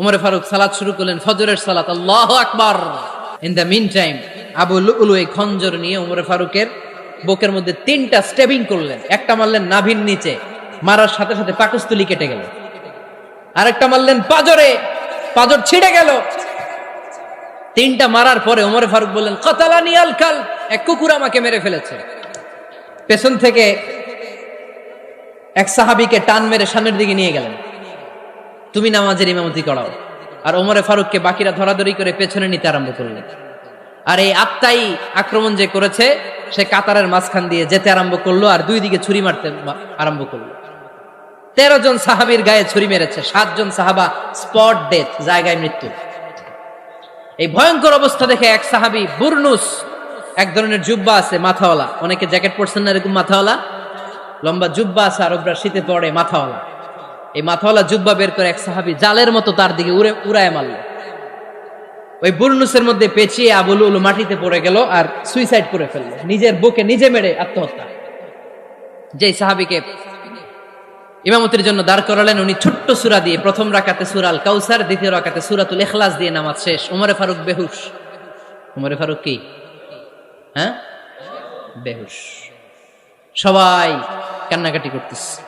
উমরে ফারুক সালাত শুরু করলেন, ফজরের সালাত, আল্লাহ আকবার। In the meantime Abu Lulu এই খঞ্জর নিয়ে উমরে ফারুকের বুকের মধ্যে তিনটা স্টেবিং করলেন। একটা মারলেন নাভির নিচে, মারার সাথে সাথে পাকস্থলী কেটে গেল। আরেকটা মারলেন পাজরে, পাজর ছিঁড়ে গেল। তিনটা মারার পরে ওমরে ফারুক বললেন, কতালানি আলকাল এক কুকুর আমাকে মেরে ফেলেছে। পেছন থেকে এক সাহাবিকে টান মেরে সামনের দিকে নিয়ে গেলেন। তুমি নামাজের ইমামতি করাও। আর ওমরে ফারুককে বাকিরা ধরাধরি করে পেছনে নিতে আরম্ভ করলেন আর এই আত্মাই আক্রমণ যে করেছে, সে কাতারের মাঝখান দিয়ে যেতে আরম্ভ করল আর দুই দিকে ছুরি মারতে আরম্ভ করল। তেরো জন সাহাবির গায়ে ছুরি মেরেছে সাতজন সাহাবা স্পট ডেথ, জায়গায় মৃত্যু। এই ভয়ঙ্কর অবস্থা দেখে এক সাহাবি বুরনুস, এক ধরনের জুব্বা আছে, মাথাওয়ালা। অনেকে জ্যাকেট পরছেন না এরকম মাথাওয়ালা? লম্বা জুব্বা আছে আর শীতে পড়ে মাথাওয়ালা। এই মাথাওয়ালা জুব্বা বের করে এক সাহাবি জালের মতো তার দিকে উড়ে, উড়ায় মারল। ওই বুরনুসের মধ্যে পেঁচিয়ে আবুল উলু মাটিতে পড়ে গেল আর সুইসাইড করে ফেলল। নিজের বুকে নিজে মেরে আত্মহত্যা। যেই সাহাবিকে ইমামতির জন্য দাঁড় করালেন, উনি ছোট্ট সুরা দিয়ে প্রথম রাকাতে সুরাল কাউসার দ্বিতীয় রাকাতে সুরাতুল ইখলাস দিয়ে নামাজ শেষ। উমরে ফারুক বেহুশ। উমরে ফারুক কি? হ্যাঁ? বেহুশ। সবাই কান্নাকাটি করতেছে।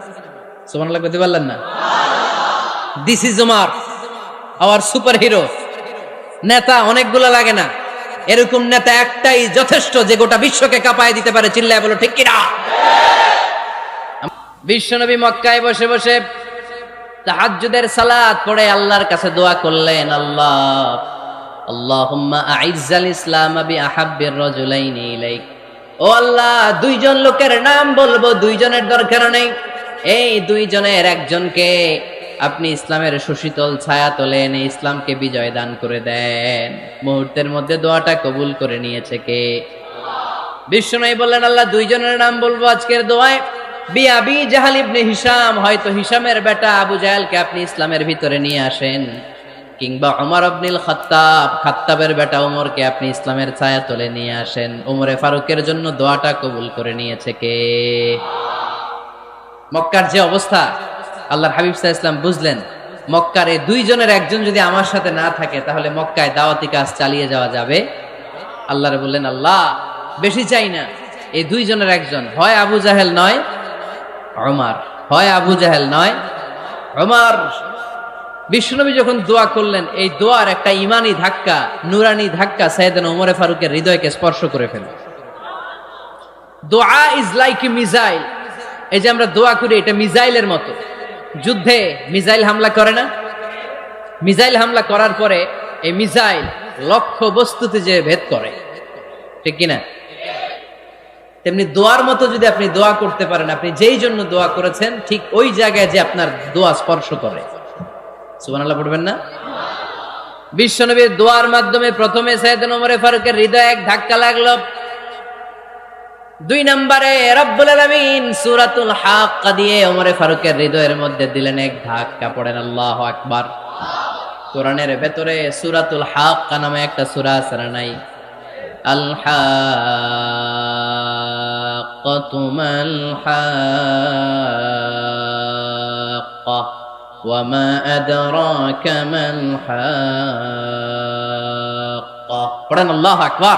সোমান লাগতে পারলেন না? This is Umar our super hero নেতা অনেকগুলো লাগে না। এরকম নেতা একটাই যথেষ্ট যে গোটা বিশ্বকে কাঁপায় দিতে পারে, চিল্লায় বলো, ঠিক কিনা? বিশ্বনবী মক্কায় বসে বসে তাহাজ্জুদের সালাত পড়ে আল্লাহর কাছে দোয়া করলেন, আল্লাহ, আল্লাহুম্মা আইজ্জাল ইসলাম বি আহাব্বির রাজুলাইনি ইলাইক। ও আল্লাহ, দুইজন লোকের নাম বলব, দুইজনের দরকার নেই। এই দুইজনের একজনকে আপনি ইসলামের সুশীতল ছায়া তোলেন ইসলামকে বিজয় দান করে দেন। মুহূর্তের মধ্যে দোয়াটা কবুল করে নিয়েছে কে? বিশ্বনবী বললেন, আল্লাহ, দুইজনের নাম বলব আজকের দোয়ায়। বি আবি জাহাল ইবনে হিসাম হয়তো হিসামের বেটা আবু জাহালকে আপনি ইসলামের ভিতরে নিয়ে আসেন। কিংবা ওমর আবনিল খাত্তাব, খাত্তাবের বেটা ওমরকে আপনি ইসলামের ছায়া তোলে নিয়ে আসেন। ওমরে ফারুকের জন্য দোয়াটা কবুল করে নিয়েছে কে? মক্কার যে অবস্থা, আল্লাহর হাবিব সাহা ইসলাম বুঝলেন, মক্কার এই দুইজনের একজন যদি আমার সাথে না থাকে, তাহলে মক্কায় দাওয়াতি কাজ চালিয়ে যাওয়া যাবে? আল্লাহরে বললেন, আল্লাহ, বেশি চাই না। এই দুইজনের একজন, হয় আবু জাহেল নয় অমার হয় আবু জাহেল নয় অমার বিষ্ণুনবী যখন দোয়া করলেন, এই দোয়ার একটা ইমানি ধাক্কা, নুরানি ধাক্কা সাইয়েদান ওমরে ফারুকের হৃদয়কে স্পর্শ করে ফেল। দোয়া ইজ লাইক মিজাইল এই যে আমরা দোয়া করি, এটা মিজাইলের মতো। যুদ্ধে মিজাইল হামলা করে না? মিজাইল হামলা করার পরে এই মিজাইল লক্ষ্য বস্তুতে যে ভেদ করে। ঠিক কিনা? তেমনি দোয়ার মতো যদি আপনি দোয়া করতে পারেন, আপনি যেই জন্য দোয়া করেছেন, ঠিক ওই জায়গায় যে আপনার দোয়া স্পর্শ করে। সুবহানাল্লাহ পড়বেন না? বিশ্বনবীর দোয়ার মাধ্যমে প্রথমে সাইয়েদনা ওমর ফারুকের হৃদয়ে এক ধাক্কা লাগল। দুই নম্বরে, রব্বুল আলামিন সূরাতুল হাক্কা দিয়ে ওমরে ফারুকের হৃদয়ের মধ্যে দিলেন এক ধাক্কা, পড়েন আল্লাহ আকবার। কোরআনের ভেতরে সুরাতুল হাক্কা নামে একটা সুরা আছে নাই? পড়েন আল্লাহু আকবার।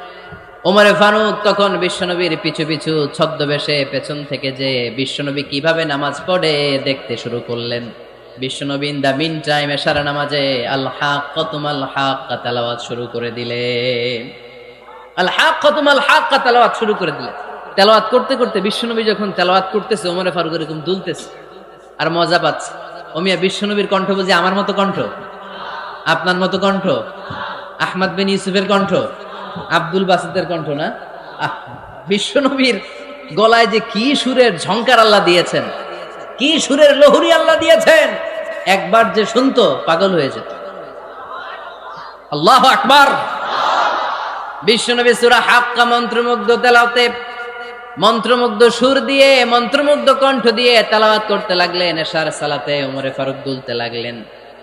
ওমরে ফারুক তখন বিশ্বনবীর পিছু পিছু ছদ্মবেশে পেছন থেকে যে বিশ্বনবী কীভাবে নামাজ পড়ে দেখতে শুরু করলেন। বিশ্বনবী ইন দা মিন টাইম এশারা নামাজে আল হাক কতুম আল হাক তালাওয়াত শুরু করে দিলেন। আল হাক কতুম হাক তালাওয়াত শুরু করে দিলেন। তেলাওয়াত করতে করতে বিশ্বনবী যখন তেলাওয়াত করতেছে, ওমরে ফারুক এরকম দুলতেছে আর মজা পাচ্ছে। ওমিয়া বিশ্বনবীর কণ্ঠ বুঝি আমার মতো কণ্ঠ? আপনার মতো কণ্ঠ? আহমদ বিন ইউসুফের কণ্ঠ? আব্দুল বাসিদের কণ্ঠ না? বিশ্বনবীর গলায় যে কি সুরের ঝংকার আল্লাহ দিয়েছেন, কি সুরের লহুরি আল্লাহ দিয়েছেন, একবার যে শুনতো, পাগল হয়ে যেত। আল্লাহ আকবার। বিশ্বনবী সুরা হাক্কা মন্ত্রমুগ্ধ তেলাওতে মন্ত্রমুগ্ধ সুর দিয়ে, মন্ত্রমুগ্ধ কণ্ঠ দিয়ে তেলাওয়াত করতে লাগলেন, এশার সালাতে ওমরে ফারুক দুলতে লাগলেন।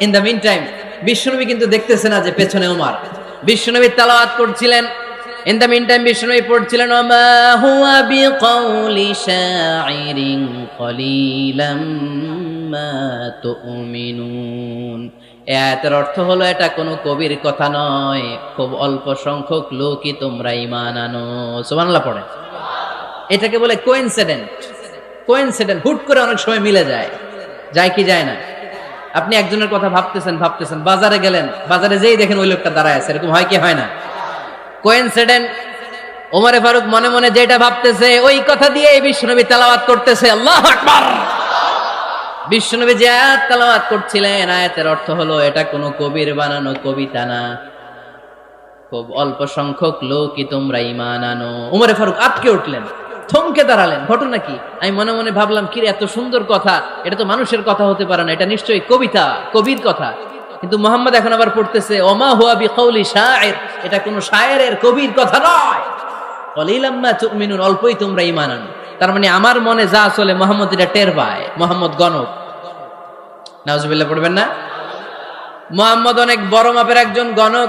ইন দ্য মিন টাইম বিশ্বনবী কিন্তু দেখতেছে না যে পেছনে উমার। বিশ্বনবী তালাওয়াত করছিলেন। ইন দ্য মিন টাইম বিশ্বনবী পড়ছিলেন, ওমা হুয়া বিকাউলি শাইরিন কলিলাম মা তুমিনুন। অর্থ হলো, এটা কোনো কবির কথা নয়। খুব অল্প সংখ্যক লোকই তোমরা ইমান আনো। সুবহানাল্লাহ পড়ে। এটাকে বলে কোইনসিডেন্ট কোইনসিডেন্ট হুট করে অনেক সময় মিলে যায়। যায় কি যায় না? আপনি একজনের কথা ভাবতেছেন ভাবতেছেন, বাজারে গেলেন, বাজারে যেই দেখেন ওই লোকটা দাঁড়ায় আছে, এরকম হয় কি, হয় না? কোইনসিডেন্ট ওমরে ফারুক মনে মনে যেটা ভাবতেছে, ওই কথা দিয়ে এই বিশ্বনবী তেলাওয়াত করতেছে, আল্লাহ আকবার! বিশ্বনবী যে আয়াত তেলাওয়াত করছিলেন, আয়াতের অর্থ হলো, এটা কোনো কবির বানানো কবিতা না। খুব অল্প সংখ্যক লোকই তোমরা ইমান আনো। উমরে ফারুক আটকে উঠলেন। থমকে দাঁড়ালেন। ঘটনা কি? আমি মনে মনে ভাবলাম, কি এত সুন্দর কথা। এটা তো মানুষের কথা হতে পারে না। এটা নিশ্চয়ই কবিতা, কবির কথা। কিন্তু মোহাম্মদ এখন আবার পড়তেছে, ওমা হুয়া বি কৌলি শায়ের এটা কোনো শায়েরের কবির কথা নয়। কলিলাম্মা তুমিনুন, অল্পই তোমরা ইমান তার মানে আমার মনে যা চলে, মোহাম্মদ এটা টের পায়, মোহাম্মদ গণক। নাউজুবিল্লাহ, পড়বেন না? মোহাম্মদ অনেক বড় মাপের একজন গণক।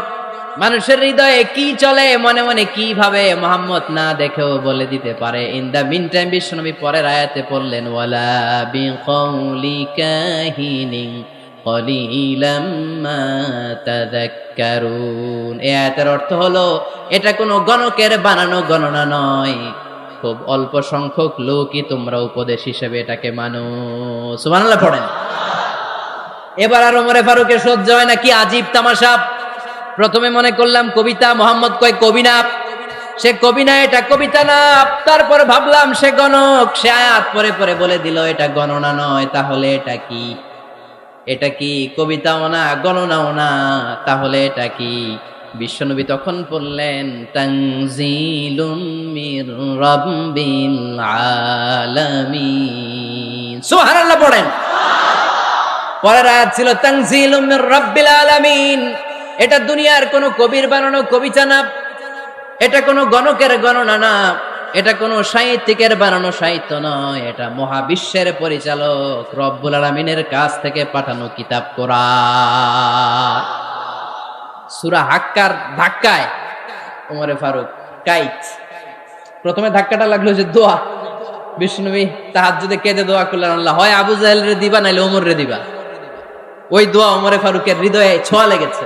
মানুষের হৃদয়ে কি চলে, মনে মনে কি ভাবে মোহাম্মদ না দেখেও বলে দিতে পারে। ইন দা মিন টাইম বিশ্বনবী পরের আয়াতে পড়লেন, ওয়ালা বি এই আয়াতের অর্থ হলো, এটা কোনো গণকের বানানো গণনা নয়। খুব অল্প সংখ্যক লোকই তোমরা উপদেশ হিসেবে এটাকে মানো। সুবহানাল্লাহ পড়েন। এবার আর ওমরে ফারুকের সহ্য হয় না, কি আজীব তামাশা। প্রথমে মনে করলাম কবিতা, মোহাম্মদ কয় কবি না সে কবি না এটা কবিতা না, তারপর ভাবলাম সে গণক। সে আয়াত পরে পরে বলে দিল, এটা গণনা নয়, তাহলে এটা কি? এটা কি কবিতাও না, গণনাও না, তাহলে এটা কি? বিশ্বনবী তখন বললেন সুবহানাল্লাহ পড়েন। পরের আয়াত ছিল, তানজিলুম মির রাব্বিল আলামিন। এটা দুনিয়ার কোনো কবির বানানো কবিতা না এটা কোনো গণকের গণনা না, এটা কোনো সাহিত্যিকের বানানো সাহিত্য নয়, এটা মহাবিশ্বের পরিচালক রব্বুল আলামিনের কাছ থেকে পাঠানো কিতাব কোরআন। সুরা হাক্কার ধাক্কায় ওমরে ফারুক কাইত প্রথমে ধাক্কাটা লাগল যে দোয়া। বিষ্ণুবী যদি কেঁদে দোয়া করলেন, আল্লাহ, হয় আবু জাহেল রে দিবা নাইলে ওমর রে দিবা। ওই দোয়া ওমরে ফারুকের হৃদয়ে ছোঁয়া লেগেছে।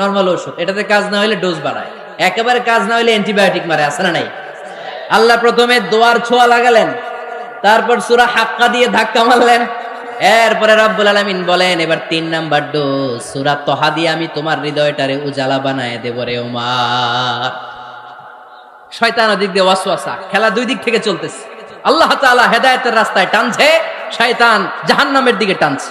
নর্মাল ওষুধ এটাতে কাজ না হলে ডোজ বাড়ায়। একেবারে কাজ না হলে অ্যান্টিবায়োটিক মারে আসে না নাই? আল্লাহ প্রথমে দোয়ার ছোঁয়া লাগালেন, তারপর সুরা হাক্কা দিয়ে ধাক্কা মারলেন। এরপরে রব্বুল আলামিন বলেন, এবার তিন নাম্বার ডোজ সুরা তহা দিয়ে আমি তোমার হৃদয়টারে উজালা বানায় দেব রে ওমার শয়তান দিক দিয়ে ওয়াসওয়াসা, খেলা দুই দিক থেকে চলতেছে। আল্লাহ তাআলা হেদায়েতের রাস্তায় টানছে, শয়তান জাহান্নামের দিকে টানছে।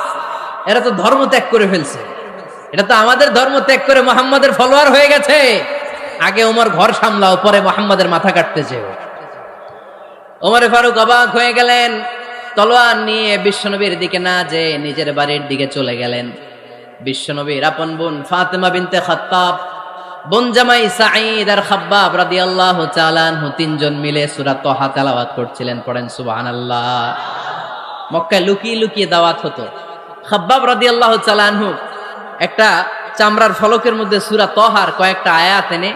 এরা তো ধর্ম ত্যাগ করে ফেলছে। এটা তো আমাদের ধর্ম ত্যাগ করে মোহাম্মদের ফলোয়ার হয়ে গেছে। আগে ওমর ঘর সামলাও, পরে মোহাম্মদের মাথা কাটতে চেও ওমরে ফারুক অবাক হয়ে গেলেন, তলোয়ার নিয়ে বিশ্বনবীর দিকে না যে নিজের বাড়ির দিকে চলে গেলেন। বিশ্বনবীর আপন বোন ফাতেমা বিনতে খাত্তাব, বোন জামাই সাঈদ আর খাব্বাব রাদিয়াল্লাহু তাআলা আনহু তিনজন মিলে সূরা তহা তেলাওয়াত করছিলেন, পড়েন সুবহানাল্লাহ। মক্কায় লুকিয়ে লুকিয়ে দাওয়াত হতো। খাব্বাব রাদিয়াল্লাহু তাআলা আনহু একটা চামড়ার ফলকের মধ্যে সূরা তহার কয়েকটা আয়াত এনে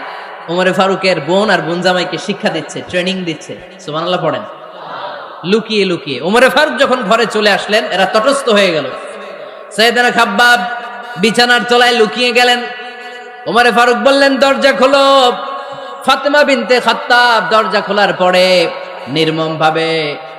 ওমরে ফারুকের বোন আর বোন জামাইকে শিক্ষা দিচ্ছে ট্রেনিং দিচ্ছে। সুবহানাল্লাহ পড়েন। লুকিয়ে লুকিয়ে। ওমরে ফারুক যখন ঘরে চলে আসলেন, এরা তটস্থ হয়ে গেল। সৈয়দানা খাব্বাব বিছানার তলায় লুকিয়ে গেলেন। ওমরে ফারুক বললেন, দরজা খোলো। ফাতেমা বিনতে খাত্তাব দরজা খোলার পরে নির্মম ভাবে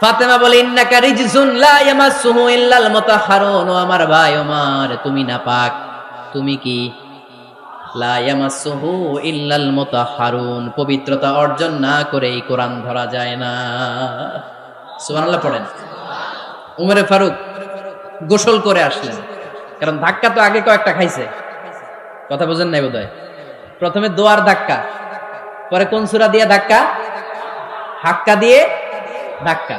ফাতেমা বলে, ইন্নাকা রিজসুন লা ইয়ামাসসুহু ইল্লাল মুতাহহারুন ও আমার ভাই ওমর, তুমি না পাক তুমি কি? লা ইয়ামাসসুহু ইল্লাল মুতাহহারুন পবিত্রতা অর্জন না করে এই কোরআন ধরা যায় না। সুবহানাল্লাহ পড়েন। উমরে ফারুক গোসল করে আসলেন। কারণ ধাক্কা তো আগে কয়েকটা খাইছে। কথা বোঝেন নাই বোধহয়? প্রথমে দোয়ার ধাক্কা, পরে কোন সুরা দিয়ে ধাক্কা? হাক্কা দিয়ে ধাক্কা।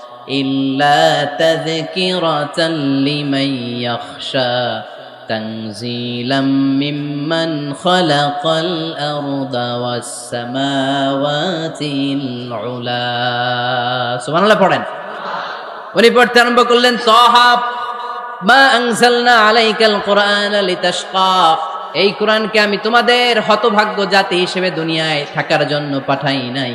إلا تذكرة لمن يخشى تنزيلا ممن خلق الأرض والسماوات العلا سبحان الله পড়েন উনি পড়তে আরম্ভ করলেন তহাব মা আনজালনা আলাইকাল কোরআন লিতাশকা এই কোরআনকে আমি তোমাদের হতভাগ্য জাতি হিসেবে দুনিয়ায় থাকার জন্য পাঠাই নাই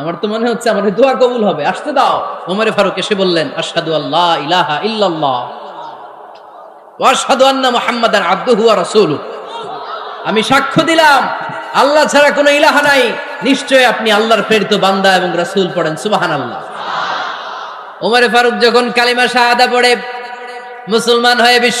আমার তো মনে হচ্ছে আমার দোয়া কবুল হবে। আসতে দাও। ওমরে ফারুক এসে বললেন, আশহাদু আল্লাহ ইলাহা ইল্লাল্লাহ ওয়া আন্না মুহাম্মাদান আবদুহু ওয়া রাসূলুহু। আমি সাক্ষ্য দিলাম, আল্লাহ ছাড়া কোনো ইলাহা নাই। নিশ্চয় আপনি আল্লাহর প্রেরিত বান্দা এবং রাসূল পড়েন, সুবহানাল্লাহ। ওমরে ফারুক যখন কালিমা শাহাদা পড়ে, মুসলমান হয়ে বিশ্ব